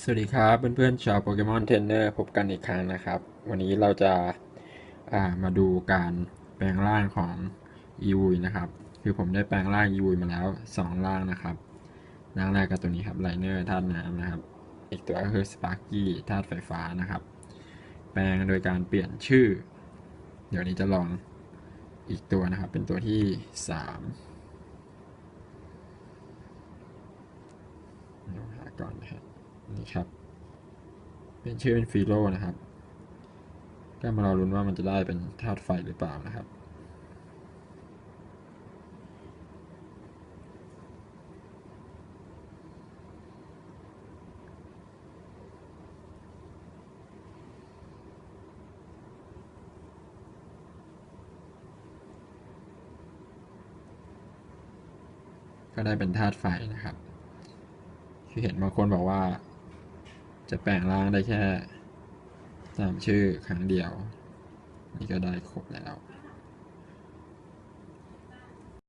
สวัสดีครับเพื่อนๆชาวโปเกมอนเทรนเนอร์พบกันอีกครั้งนะครับ วันนี้เราจะามาดูการแปลงร่างของอีวุยนะครับ คือผมได้แปลงร่างอีวุยมาแล้ว 2 ร่างนะครับร่างแรกกับตัวนี้ครับไลเนอร์ธาตุน้ำนะครับ อีกตัวก็คือสปาร์กี้ธาตุไฟฟ้านะครับ แปลงโดยการเปลี่ยนชื่อ เดี๋ยวนี้จะลองอีกตัวนะครับ เป็นตัวที่3ลองหาก่อนนะครับ นี่ครับ เป็นชื่อเป็นฟีโรนะครับก็มารอลุ้นว่ามันจะได้เป็นธาตุไฟหรือเปล่านะครับก็ได้เป็นธาตุไฟนะครับคือเห็นบางคนบอกว่า จะแปลงร่างได้แค่ตามชื่อครั้งเดียว นี่ก็ได้ครบแล้ว